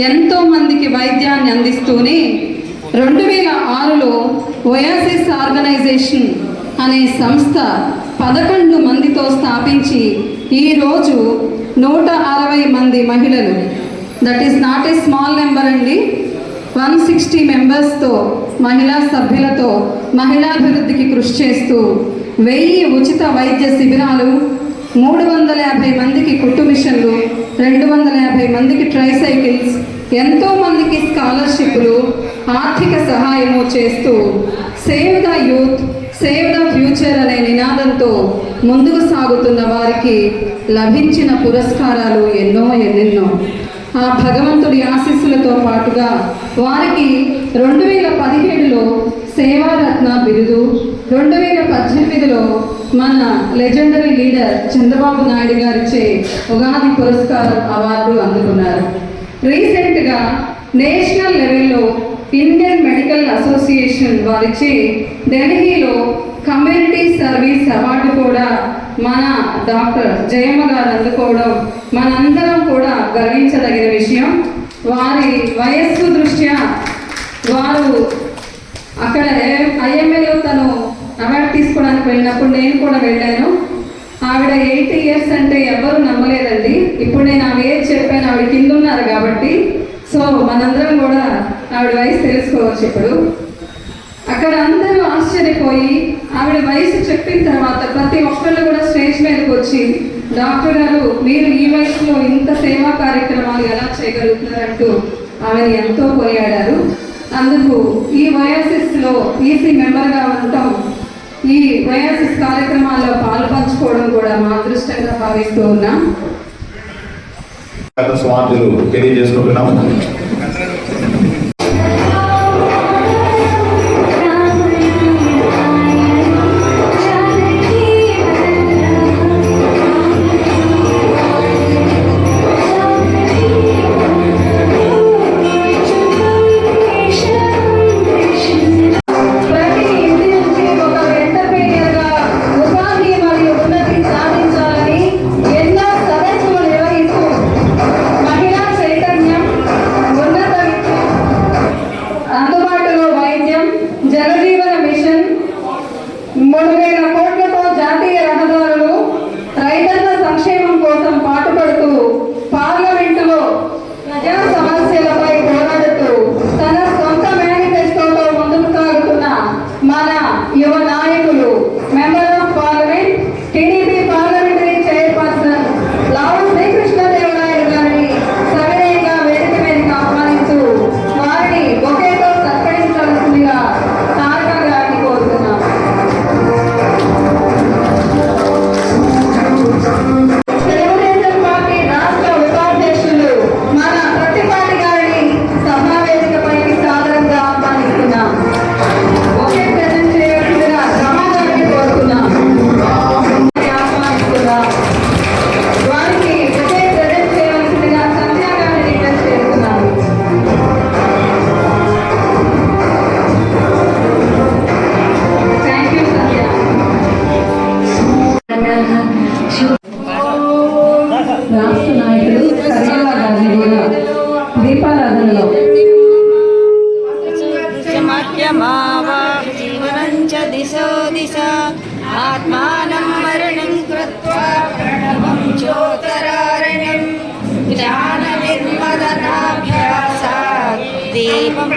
ఎంతో మందికి వైద్యాన్ని అందిస్తూనే రెండు వేల ఆరులో ఒయాసిస్ ఆర్గనైజేషన్ అనే సంస్థ పదకొండు మందితో స్థాపించి ఈరోజు నూట అరవై మంది మహిళలు. That is not a small number అండి. వన్ సిక్స్టీ మెంబర్స్తో మహిళా సభ్యులతో మహిళాభివృద్ధికి కృషి చేస్తూ వెయ్యి ఉచిత వైద్య శిబిరాలు మూడు వందల యాభై మందికి కుట్టు మిషన్లు రెండు వందల యాభై మందికి ట్రైసైకిల్స్ ఎంతో మందికి స్కాలర్షిప్లు ఆర్థిక సహాయము చేస్తూ save the youth save the future అనే నినాదంతో ముందుకు సాగుతున్న వారికి లభించిన పురస్కారాలు ఎన్నో ఎన్నెన్నో. ఆ భగవంతుడి ఆశీస్సులతో పాటుగా వారికి రెండు వేల పదిహేడులో సేవారత్న బిరుదు రెండు వేల పద్దెనిమిదిలో మన లెజెండరీ లీడర్ చంద్రబాబు నాయుడు గారిచే ఉగాది పురస్కారం అవార్డు అందుకున్నారు. రీసెంట్గా నేషనల్ లెవెల్లో ఇండియన్ మెడికల్ అసోసియేషన్ వారిచే ఢిల్లీలో కమ్యూనిటీ సర్వీస్ అవార్డు కూడా మన డాక్టర్ జయమ్మ గారు అందుకోవడం మనందరం కూడా గర్వించదగిన విషయం. వారి వయస్సు దృష్ట్యా వారు అక్కడ ఐఎంఏలో తను అవార్డు వెళ్ళినప్పుడు నేను కూడా వెళ్ళాను. ఆవిడ ఎయిటీ ఇయర్స్ అంటే ఎవరు నమ్మలేదండి. ఇప్పుడు నేను ఆమె ఏజ్ చెప్పాను ఆవిడ కింద ఉన్నారు కాబట్టి. సో మనందరం కూడా ఆవిడ వయసు తెలుసుకోవచ్చు ఇప్పుడు. అక్కడ అందరూ ఆశ్చర్యపోయి ఆవిడ వయసు చెప్పిన తర్వాత ప్రతి ఒక్కళ్ళు కూడా స్టేజ్ మీదకి వచ్చి డాక్టర్ గారు మీరు ఈ వయసులో ఇంత సేవా కార్యక్రమాలు ఎలా చేయగలుగుతున్నారంటూ ఆమెను ఎంతో పోయాడారు అందుకు ఈ వయోసిస్లో ఈసీ మెంబర్గా ఉండటం ఈ వైఎస్ఎస్ కార్యక్రమాల్లో పాలు పంచుకోవడం కూడా మా అదృష్టంగా భావిస్తూ ఉన్నాం. తెలియజేసుకుంటున్నాము దీపారాధనలో దిశో దిశ ఆత్మానం మరణం కృత్వా ప్రణవం చోతరారణ్యం జ్ఞాన నిర్మదనాభ్యాసాత్ దీపం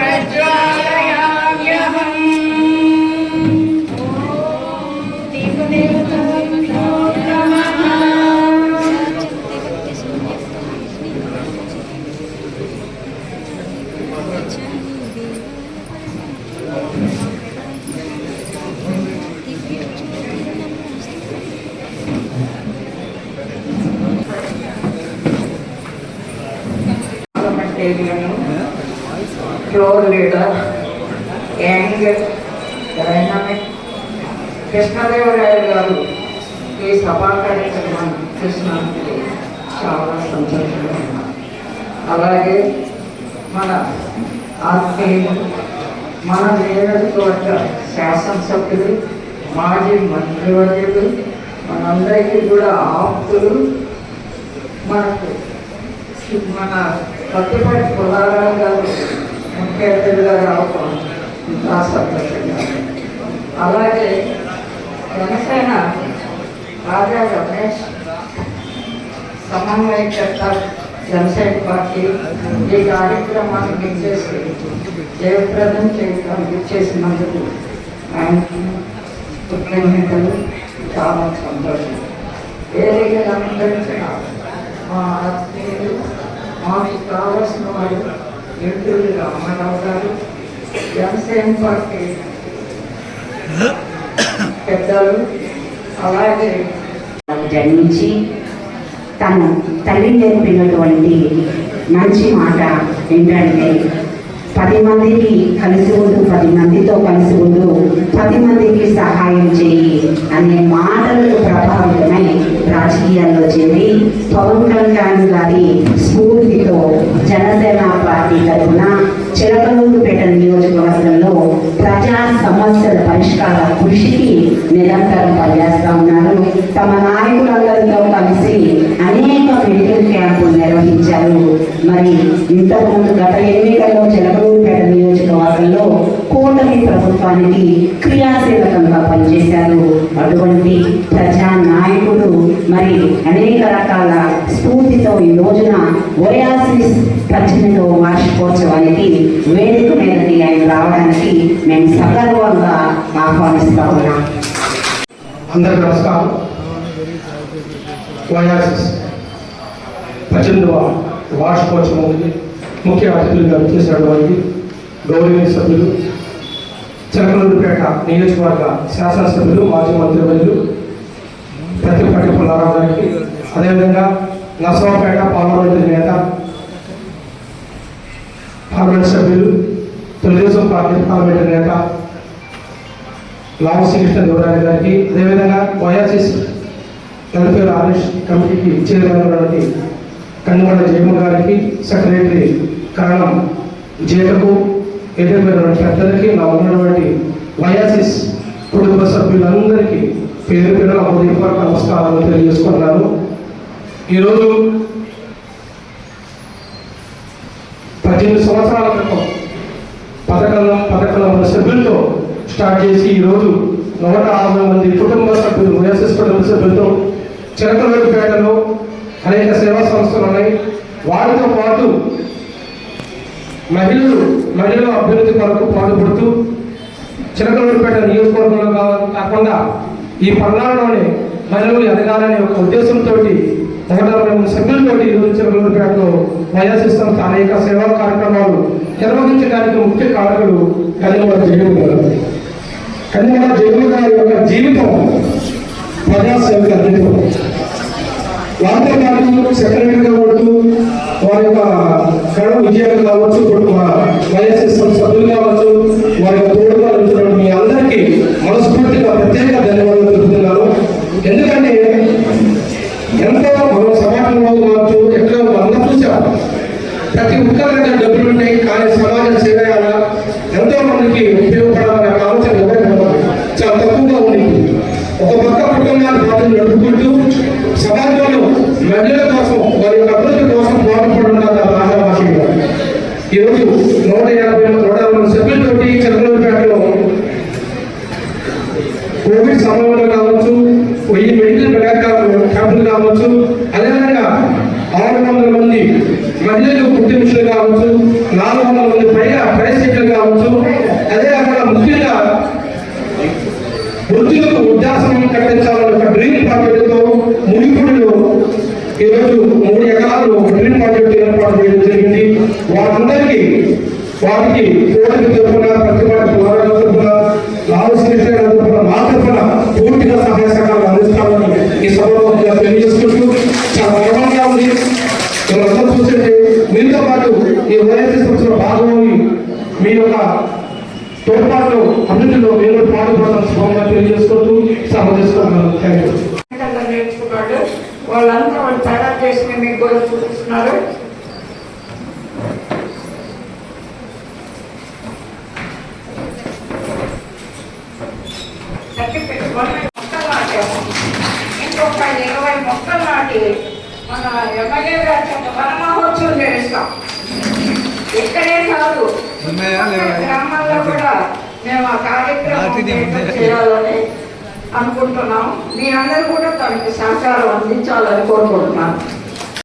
floor leader, young dynamic Krishnadevarayalu గారు ఈ సభా కార్యక్రమాన్ని చూసినందుకు చాలా సంతోషంగా ఉన్నాను అలాగే మన ఆత్మీయులు మన నియోజకవర్గ శాసనసభ్యులు మాజీ మంత్రివర్యులు మనందరికీ కూడా ఆప్తులు. మనకు మన కొత్తపాటి పుల్లారావు గారు ముఖ్య అతిథిగా రావటం ఇంకా సంతోషంగా అలాగే జనసేన రాజా రమేష్ సమన్వయకర్త జనసేన పార్టీ ఈ కార్యక్రమాన్ని ఇచ్చేసి జయప్రదం చేయడానికి ఇచ్చేసినందుకు ఆయనకి కృతజ్ఞతలు. చాలా సంతోషం. వేరేగా అలంకరించిన మా ఆత్మీయులు మాకు కావలసిన వారు ఎంటూరి రామారావు గారు జనసేన పార్టీ పెద్దలు అలాగే జన్మించి తను తల్లి నేర్పినటువంటి మంచి మాట ఏంటంటే పది మందికి కలిసి ఉండు పది మందితో కలిసి ఉండు పది మందికి సహాయం చేయి అనే మాటలకు ప్రభావితమై రాజకీయాల్లో చేరి పవన్ కళ్యాణ్ గారి స్ఫూర్తితో జనసేన పార్టీ తరఫున చిలకలూరుపేట నియోజకవర్గంలో ప్రజా సమస్యల పరిష్కార కృషికి నిరంతరం పనిచేస్తా ఉన్నారు. తమ నాయకులందరితో కలిసి అనేక మెడికల్ క్యాంపులు నిర్వహించారు. మరి ఇంతకుముందు గత ఎన్నికల్లో చిలకలూరుపేట నియోజకవర్గంలో కూటమి ప్రభుత్వానికి క్రియాశీలకంగా పనిచేశారు. అటువంటి ప్రజా నాయకుడు మరి అనేక రకాల స్ఫూర్తితో ఈ రోజున ఓయాసిస్ పద్దెనిమిదవ వార్షికోత్సవానికి వేదిక మీదకి ఆయన రావడానికి మేము సగర్వంగా ఆహ్వానిస్తా ఉన్నాం. అందరికి నమస్కారం. వైఆర్ఎస్ పద్దెనిమిదవ వార్షికోత్సవానికి ముఖ్య అతిథులుగా చేసినటువంటి గౌరవనీయ సభ్యులు. చిలకలూరుపేట నియోజకవర్గ శాసనసభ్యులు మాజీ మంత్రివర్యులు ప్రతిపట్టి పుల్లారావు గారికి. అదేవిధంగా నర్సరావుపేట పార్లమెంటరీ నేత పార్లమెంట్ సభ్యులు తెలుగుదేశం పార్టీ పార్లమెంటరీ నేత లావు శ్రీకృష్ణ దేవరాయ గారికి అదేవిధంగా వైఎస్ఎస్ వెల్ఫేర్ ఆర్ఎస్ కమిటీకి చైర్మన్ కన్నుగొండ జయమ్మ గారికి సెక్రటరీ కారణం జేటకు ఎదుర్కొన్నటువంటి పెద్దలకి నా ఉన్నటువంటి వైఎస్ఎస్ కుటుంబ సభ్యులందరికీ పేరు పేరు హృదయపూర్వక నమస్కారాలు తెలియజేసుకుంటున్నాను. ఈరోజు పద్దెనిమిది సంవత్సరాల క్రితం స్టార్ట్ చేసి ఈరోజు నూట అరవై మంది కుటుంబ సభ్యులు వైఎస్ఎస్ కుటుంబ సభ్యులతో చిలకలూరుపేటలో అనేక సేవా సంస్థలు ఉన్నాయి. వాటితో పాటు మహిళలు మహిళల అభ్యున్నతి కొరకు పాటుపడుతూ చిలకలూరుపేట నియోజకవర్గంలో కాకుండా ఈ పల్నాడులోనే మహిళలు ఎదగాలనే ఒక ఉద్దేశంతో నూట అరవై మంది సభ్యులతోటి ఈరోజు చిలకలూరుపేటలో వైఎస్ఎస్ సంస్థ అనేక సేవా కార్యక్రమాలు నిర్వహించడానికి ముఖ్య కారకులు కన్యమల జగన్ గారు కన్యమల జగన్ గారి యొక్క జీవితం ప్రజాసేవకు అందించడం వారితో పాటు సెక్రటరీగా ఉంటూ వారి యొక్క కళ విజయాలు కావచ్చు ఇప్పుడు వైఎస్ఎస్ సభ్యులు కావచ్చు వారి యొక్క తోడుగా ఉంటున్న మీ అందరికీ మనస్ఫూర్తిగా ప్రత్యేక ధన్యవాదాలు తెలుపుతున్నాను ఎందుకంటే ఎంతో మన సమాజంలో కావచ్చు ఎక్కడ అందరూ చూసాం ప్రతి ఒక్కరి దగ్గర డబ్బులు ఉంటాయి కానీ సమాజం సేవ చేయాలా ఎంతో మందికి ఉపయోగపడాలనే ఒక ఆలోచన ఎవరికి ఉండదు చాలా తక్కువగా ఉంది ఒక పక్క కుటుంబాన్ని బాధ్యత నడుపుకుంటూ సమాజంలో మహిళల కోసం వారి యొక్క అభివృద్ధి కోసం పోరాడుతున్నారు రాజాభాషగా ఈరోజు నూట యాభై నూట అరవై మంది సభ్యులతోటి చంద్రబాబుపేటలో కోవిడ్ సమయంలో కావచ్చు ఈ మెడికల్ మెగా క్యాంపులు కావచ్చు అదేవిధంగా ఆరు వందల మంది మహిళలు పుట్టింపులు కావచ్చు నాలుగు వందల మంది పైగా ప్రయత్నికులు కావచ్చు అదే అక్కడ ముఖ్యంగా వృద్ధులకు వృద్ధాశ్రమం కట్టించాలన్న ఒక డ్రీమ్ ప్రాజెక్టుతో ముడిపుడిలో ఈరోజు మూడు ఎకరాలు ఒక డ్రీమ్ ప్రాజెక్టు ఏర్పాటు చేయడం జరిగింది. వారందరికీ వారికి కోరిక తరఫున ప్రతిపాటి పోరాటం తరఫున లాభ శ్రీకృష్ణ తరఫున మా తరఫున పూర్తిగా సహాయ సహకారాలు అందిస్తామని ఈ సభలో తెలియజేసుకుంటూ చాలా గర్వంగా ఉంది మీరందరూ చూస్తుంటే మీతో పాటు ఈ వైఎస్ఎస్ సంస్థలో భాగమని మీ యొక్క తోడ్పాటు అభివృద్ధిలో మీరు పాటుపడడం శుభంగా తెలియజేసుకుంటూ సభ చేసుకుంటున్నాను థ్యాంక్ యూ నేర్చుకున్నాడు. వాళ్ళంతా వాళ్ళు తయారు చేసిన మీకు కూడా చూపిస్తున్నారు. ఇంకొక ఇరవై మొక్కలు నాటి మన ఎమ్మెల్యే గారి చేత వనమహోత్సవం చేస్తాం. ఇక్కడే కాదు. గ్రామాల్లో కూడా మేము ఆ కార్యక్రమం చేయాలని అనుకుంటున్నాం. మీ అందరూ కూడా తనకి సహకారం అందించాలని కోరుకుంటున్నాను.